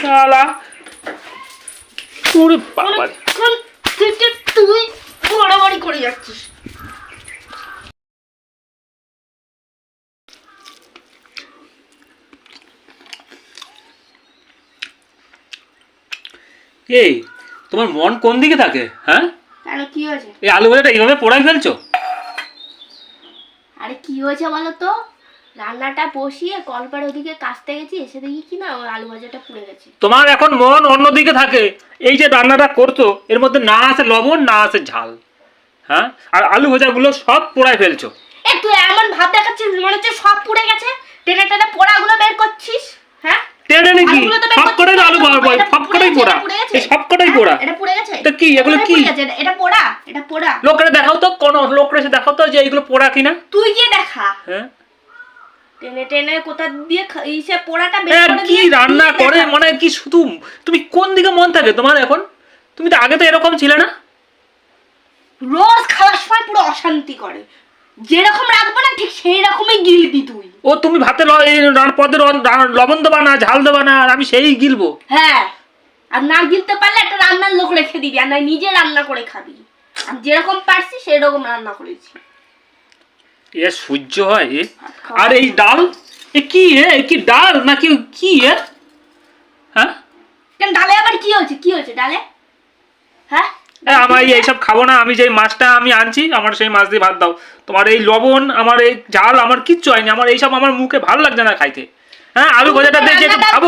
শালা। ওরে বাবা। কোন থেকে তুই বড়াবড়ি করে যাচ্ছিস। এই তোমার মন কোন দিকে থাকে হ্যাঁ? কেন কি হয়েছে? এই আলু ভাজাটা এইভাবে পোড়াই ফেলছো? আরে কি হয়েছে বলো তো? রান্নাটা বসিয়ে কলপার ওদিকে কাচতে গেছি এসে দেখি কি না ওই আলু ভাজাটা পুড়ে গেছে। তোমার এখন মন অন্যদিকে থাকে। এই যে রান্নাটা করছ এর মধ্যে না আছে লবণ না আছে ঝাল। হ্যাঁ? আর আলু ভাজাগুলো সব পোড়াই ফেলছো। এ তুই এমন ভাব দেখাচ্ছিস মনে হচ্ছে সব পুড়ে গেছে। টেনে টেনে পোড়াগুলো বের করছিস হ্যাঁ? টেনে নাকি তো সব কটাই আলু বয় সব কটাই পোড়া। এই সব কটাই হ্যাঁ, পোড়া? এটা পুড়ে গেছে। এটা কি? এগুলো কি? এটা পোড়া এটা পোড়া। লোকরে দেখাও তো কোন লোকরে এসে দেখাও তো যে এইগুলো পোড়া কিনা। তুই গিয়ে দেখা। হ্যাঁ? টেনে টেনে কোথা দিয়ে ইসে পোড়াটা বের এর করে কি রান্না করে। মানে কি শুধু তুমি কোন দিকে মন থাকে তোমার এখন? তুমি তো আগে তো এরকম ছিলে না? রোজ খাওয়ার সময় পুরো অশান্তি করে। যেরকম রাখব না ঠিক সেই রকমই গিলবি তুই। ও তুমি ভাতে পদে লবণ দেবা না ঝাল দেবা না আর আমি সেই গিলবো? হ্যাঁ আর না গিলতে পারলে একটা রান্নার লোক রেখে দিবি আর না নিজে রান্না করে খাবি। আমি যেরকম পারছি সেরকম রান্না করেছি। এ সহ্য হয় এ? আর এই ডাল? এ কি এ? এ কি ডাল? নাকি কি এ? হ্যাঁ? কেন ডালে আবার কি হয়েছে? কি হয়েছে ডালে? হ্যাঁ? আমার এইসব খাব না। আমি যে মাছটা আমি আনছি আমার সেই মাছ দিয়ে ভাত দাও। তোমার এই লবণ আমার এই ঝাল আমার কিচ্ছু হয়নি। আমার এইসব আমার মুখে ভালো লাগছে না খাইতে। হ্যাঁ আলু ভাজাটা দিয়ে একটু খাব।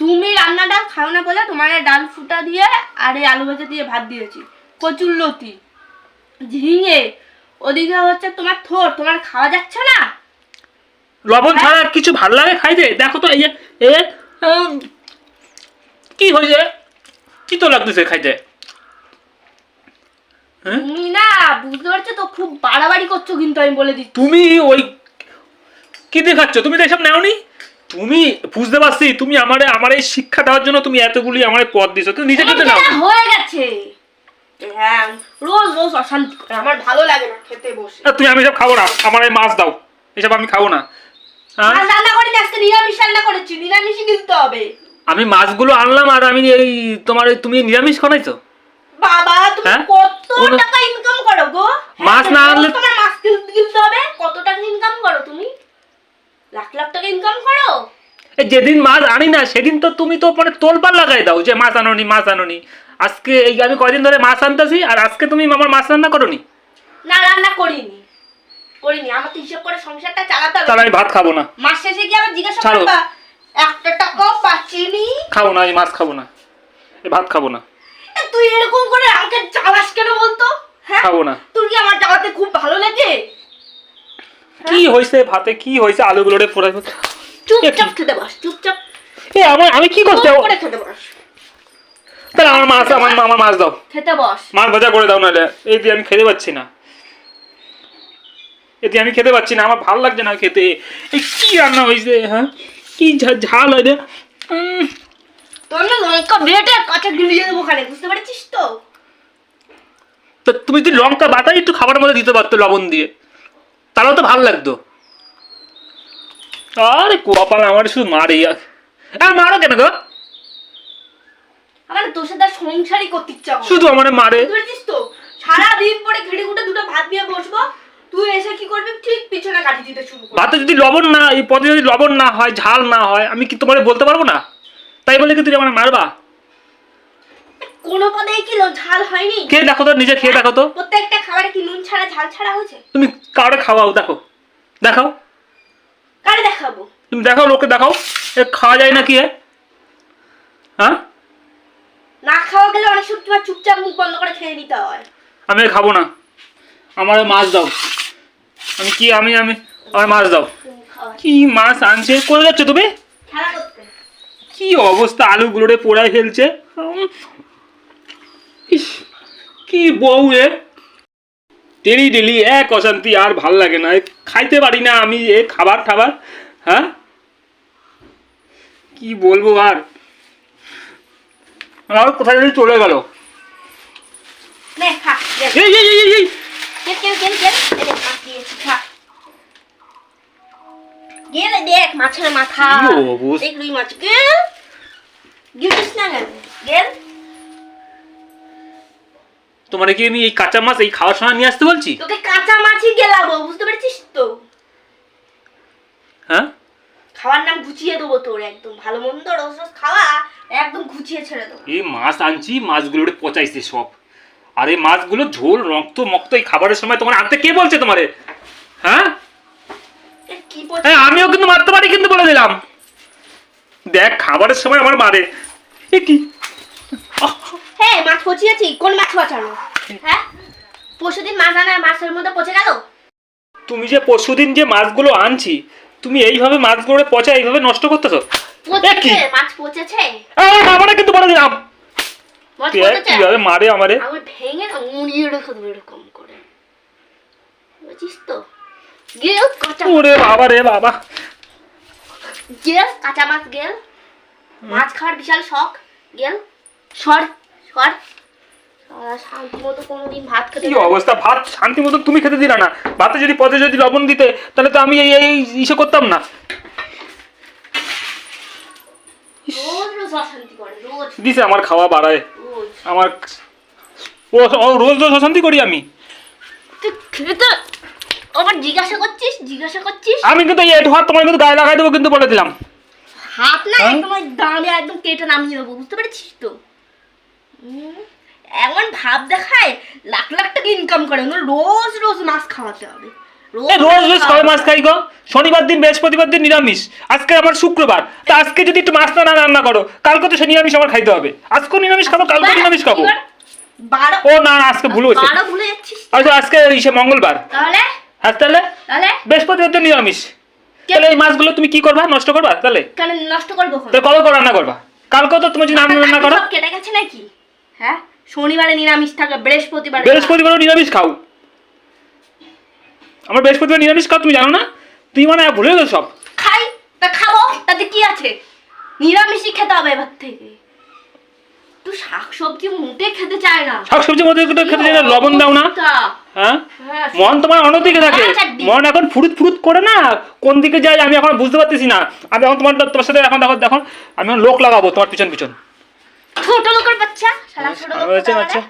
তুমি রান্নাটা খাও না বলে তোমার ডাল ফুটা দিয়ে আর এই আলু ভাজা দিয়ে ভাত দিয়েছি। কচুর লতি ঝিঙে ওদিকে হচ্ছে তোমার থোর তোমার খাওয়া যাচ্ছে না? লবণ ছাড়া কিছু ভালো লাগে খাইতে? দেখো তো এই যে এ কি হয়েছে? কি তো লাগতেছে খাইতে? হ্যাঁ? তুমি না বুঝতে পারছ তো খুব বাড়াবাড়ি করছ কিন্তু আমি বলে দিচ্ছি। তুমি ওই কি দেখাচ্ছ তুমি তো এসব নেওনি? তুমি বুঝতে পারছি তুমি আমারে আমার এই শিক্ষা দেওয়ার জন্য তুমি এতগুলি আমার পদ দিছো। তুমি নিজে খেতে নাও হয়ে গেছে? হ্যাঁ রোজ রোজ অশান্তি করে। আমার ভালো লাগে না খেতে বসে। তুমি আমি এসব খাব না। আমার এই মাছ দাও। এসব আমি খাব না। হ্যাঁ? রান্না করিনি আজকে নিরামিষ রান্না করেছি। নিরামিষই কিনতে হবে। আমি মাছগুলো আনলাম আর আমি এই তোমার তুমি নিরামিষ খানাইছো বাবা তুমি হ্যাঁ? কত টাকা ইনকাম করো গো? মাছ না আনলে- তোমার মাছ কিনতে কিনতে হবে? কত টাকা ইনকাম করো তুমি? লাখ লাখ টাকা ইনকাম করো? যেদিন মাছ আনি না সেদিন তো তুমি তো মানে তোলপার লাগাই দাও যে মাছ আনোনি মাছ আনোনি। আজকে এই আমি কয়দিন ধরে মাছ আনতেছি আর আজকে তুমি আমার মাছ রান্না করোনি? না রান্না করিনি। করিনি আমার তো হিসাব করে সংসারটা চালাতে হবে। তাহলে আমি ভাত খাব না। মাস শেষে কি আবার জিজ্ঞাসা ছাড়ো। করবা একটা টাকাও পাচ্ছিনি খাব না আমি মাছ খাব না। এই ভাত খাব না। এ, তুই এরকম করে আমাকে জ্বালাস কেন বলতো? হ্যাঁ? খাব না। তোর কি আমার জ্বালাতে খুব ভালো লাগে? কি হয়েছে ভাতে? কি হয়েছে? আলুগুলোরে পোড়াই চুপচাপ খেতে বস চুপচাপ। এ আমার আমি কি করতে চুপ করে খেতে বস। তাহলে আমার মাছ আমার আমার মাছ দাও। খেতে বস। মাছ ভাজা করে দাও নাহলে। এই দিয়ে আমি খেতে পাচ্ছি না। এতে আমি খেতে পাচ্ছি না আমার ভালো লাগছে না খেতে। এই কি রান্না হয়েছে হ্যাঁ? কি ঝাল হয় রে। লঙ্কা বেটে কাঁচা গিলিয়ে দেবো খানে বুঝতে পারছিস তো? তো তুমি যদি লঙ্কা বাটাই একটু খাবারের মধ্যে দিতে পারতো লবণ দিয়ে তাহলেও তো ভালো লাগতো। আরে কপাল আমার শুধু মারে। আর মারো কেন গো? আমার তোর সাথে আর সংসারই করতে ইচ্ছা করে শুধু আমার মারে। পারছিস তো সারাদিন পরে ঘেড়ে ঘুটে দুটো ভাত দিয়ে বসবো তুই এসে কি করবি? ঠিক পিছনে কাটি দিতে শুরু করবি। ভাতে যদি লবণ না এই পদে যদি লবণ না হয় ঝাল না হয় আমি কি তোমার বলতে পারব না? তাই বলে কি তুমি আমার মারবা? কোনো পদে কি লো- ঝাল হয়নি? খেয়ে দেখো তো নিজে খেয়ে দেখো তো। প্রত্যেকটা খাবারে কি নুন ছাড়া ঝাল ছাড়া হয়েছে? তুমি কাউরে খাওয়াও দেখো। দেখাও। কারে দেখাবো? তুমি দেখাও লোকে দেখাও। এ খাওয়া যায় না কি এ? হ্যাঁ? না খাওয়া গেলে অনেক সময় চুপচাপ মুখ বন্ধ করে খেয়ে নিতে হয়। আমি আর খাব না। আমার মাছ দাও। আমি কি আমি আমি আমার মাছ দাও। কি মাছ আনছে? করে যাচ্ছ তুমি? খেলা করতে। কি অবস্থা? আলুগুলোরে পোড়াই ফেলছে। ইস, কি বউ এ। ডেলি ডেলি এক অশান্তি আর ভালো লাগে না। খাইতে পারি না আমি এ খাবার খাবার হ্যাঁ? কি বলব আর? আর কোথায় যদি চলে গেল। দেখ মাছের মাথা। মাছ। না তোমার কি আমি এই কাঁচা মাছ এই খাওয়ার সময় নিয়ে আসতে বলছি? তোকে কাঁচা মাছই গেলাবো বুঝতে পেরেছিস তো? হ্যাঁ? খাওয়ার নাম গুছিয়ে দেবো তোর একদম। ভালো মন্দ রোজ রোজ খাওয়া একদম গুছিয়ে ছেড়ে দেবো। এই মাছ আনছি মাছগুলোরে পচাইছে সব। আর এই মাছগুলো ঝোল রক্ত মক্ত এই খাবারের সময় তোমার আনতে কে বলছে তোমারে? হ্যাঁ? হ্যাঁ আমিও কিন্তু মারতে পারি কিন্তু বলে দিলাম। দেখ খাবারের সময় আমার মারে। এ কি? হ্যাঁ মাছ পচিয়েছি। কোন মাছ পচানো? হ্যাঁ? পরশুদিন মাছ আনা মাছের মধ্যে পচে গেল? তুমি যে পরশুদিন যে মাছগুলো আনছি তুমি এইভাবে মাছগুলো পচা এইভাবে নষ্ট করতেছো? পচেছে মাছ পচেছে। আমারে কিন্তু বলে দিলাম। মাছ দেখ পচেছে? কীভাবে মারে আমারে? ভেঙে না মুড়িয়ে রেখে দেবো এরকম করে। বুঝিস তো? গেল কাঁচা ওরে বাবা রে বাবা। গেল কাঁচা মাছ গেল। মাছ খাওয়ার বিশাল শখ গেল। সর সর। কি। অবস্থা? ভাত শান্তি তুমি খেতে দিলা না। ভাতে যদি পদে যদি লবণ দিতে তাহলে তো আমি এই ইসে করতাম না। রোজ রোজ অশান্তি করে রোজ। দিছে আমার খাওয়া বাড়ায়। আমার ও রোজ রোজ অশান্তি করি আমি। তুই খেতে আবার জিজ্ঞাসা করছিস? জিজ্ঞাসা করছিস? আমি কিন্তু এই এটো হাত তোমার কিন্তু গায়ে লাগাই দেবো কিন্তু বলে দিলাম। হাত না হ্যাঁ? একদম দাঁড়ে একদম কেটে নামিয়ে দেবো বুঝতে পেরেছিস তো? এমন ভাব দেখায় লাখ লাখ টাকা ইনকাম করে। ওগুলো রোজ রোজ মাছ খাওয়াতে হবে। রোজ রোজ কবে মাছ খাই গো? শনিবার দিন বৃহস্পতিবার দিন নিরামিষ। আজকে আমার শুক্রবার। তা আজকে যদি একটু মাছ না রান্না করো কালকে তো সে নিরামিষ আমার খাইতে হবে। নিরামিষ খাব কালকে নিরামিষ খাব। ও না আজকে ভুল হয়েছে। আচ্ছা আজকে ইসে মঙ্গলবার। তাহলে? আজ তাহলে? তাহলে? বৃহস্পতিবার তো নিরামিষ। তাহলে এই মাছগুলো তুমি কি করবা? নষ্ট করবা? তাহলে? কেন নষ্ট করব তাহলে কবে রান্না করবা? কালকেও তো তুমি যদি রান্না করো। কেটে গেছে নাকি? হ্যাঁ? শনিবারে নিরামিষ থাকে বৃহস্পতিবারে বৃহস্পতিবার নিরামিষ খাও। আমার বৃহস্পতিবার নিরামিষ খাও তুমি জানো না? তুই মানে ভুলে গেছো সব। খাই তা খাব তাতে কি আছে? নিরামিষই খেতে হবে এবার থেকে। তুই শাক সবজি মোটে খেতে চায় না। শাক সবজির মধ্যে একটু খেতে চাই না, লবণ দাও না। হ্যাঁ? হ্যাঁ, মন তোমার অন্যদিকে থাকে। মন এখন ফুরুত ফুরুত করে না কোন দিকে যায় আমি এখন বুঝতে পারতেছি না। আমি এখন তোমার তোমার সাথে এখন দেখো দেখো আমি এখন লোক লাগাবো তোমার পিছন পিছন। ছোট লোকের বাচ্চা শালা ছোট লোক হয়েছে, কোথাকারে? আচ্ছা।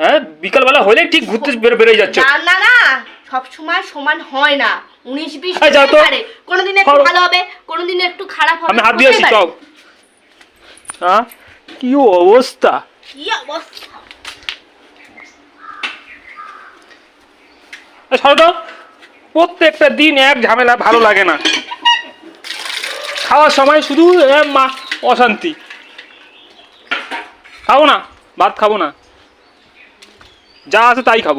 হ্যাঁ বিকালবেলা হলে ঠিক ঘুরতে বেরোয় যাচ্ছে। না না না সব সময় সমান হয় না। উনিশ বিশ এই যাও তো। হতে পারে। কোনোদিন একটু ভালো হবে কোনোদিন একটু খারাপ হবে আমি হাত দিয়ে আসি হতেই হ্যাঁ? কি অবস্থা? কি অবস্থা? সরো প্রত্যেকটা দিন এক ঝামেলা ভালো লাগে না। খাওয়ার সময় শুধু মা অশান্তি। খাব না ভাত খাব না। যা আছে তাই খাব।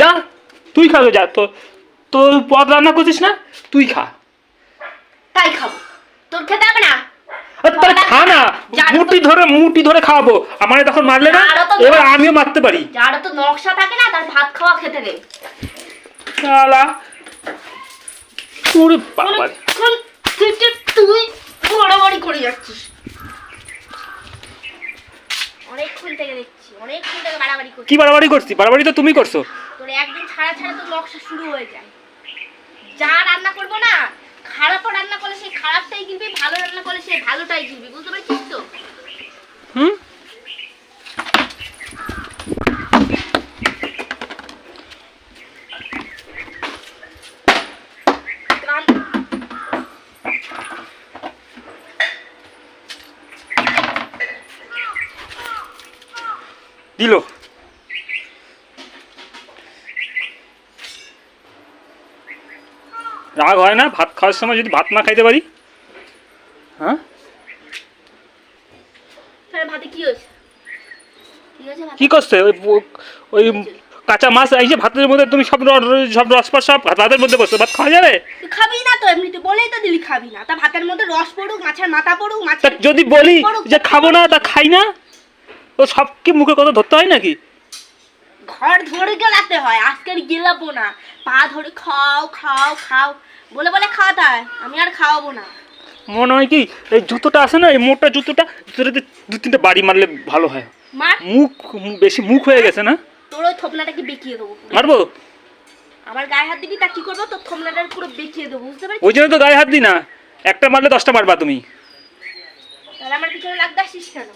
যা তুই খাবে যা তো তোর পদ রান্না করছিস না তুই খা। তাই খাব। তোর খেতে হবে না? আরে তাহলে খা না মুটি ধরে মুটি ধরে খাওয়াবো। আমার তখন মারলে না এবার আমিও মারতে পারি। যার তো নকশা থাকে না তার ভাত খাওয়া খেতে শালা। ওরে বাবা তুই করে যাচ্ছিস। অনেকক্ষণ থেকে দেখছি অনেকক্ষণ থেকে বাড়াবাড়ি করছি। কি বাড়াবাড়ি করছি? বাড়াবাড়ি তো তুমি করছ। তোর একদিন ছাড়া ছাড়া তোর নকশা শুরু হয়ে যায়। যা রান্না করব না খারাপ রান্না করলে সেই খারাপটাই কিনবি ভালো রান্না করলে সেই ভালোটাই কিনবি বুঝতে পারছিস তো? হুম কান দিল। রাগ হয় না? ভাত খাওয়ার সময় যদি ভাত না খাইতে পারি? হ্যাঁ? কি করছে? ওই ওই কাঁচা মাছ এই যে ভাতের মধ্যে তুমি সব সব রসপাস সব ভাতের মধ্যে বসছো ভাত খাওয়া যাবে? খাবি না তো এমনি এমনিতে বলেই তো দিলি খাবি না। তা ভাতের মধ্যে রস পড়ুক মাছের মাথা পড়ুক তা মাছের যদি বলি যে খাব না তা খাই না? তো সব কি মুখে কথা ধরতে হয় নাকি? ঘর ধরে গেলাতে হয় আজকের গেলাবো না। পা ধরে খাও খাও খাও। বলে বলে খাওয়াতে হয় আমি আর খাওয়াবো না। মনে হয় কি এই জুতোটা আছে না এই মোটা জুতোটা জুতোটাতে দু তিনটে বাড়ি মারলে ভালো হয়। মার? মুখ বেশি মুখ হয়ে গেছে না? তোর ওই থপনাটাকে বেঁকিয়ে দেবো। মারবো? আমার গায়ে হাত দিবি তা কি করব? তোর থপনাটার পুরো বেঁকিয়ে দেবো বুঝতে পারছিস? ওই জন্য তো গায়ে হাত দিই না। একটা মারলে দশটা মারবা তুমি। তাহলে আমার পিছনে লাগতে আসিস কেন?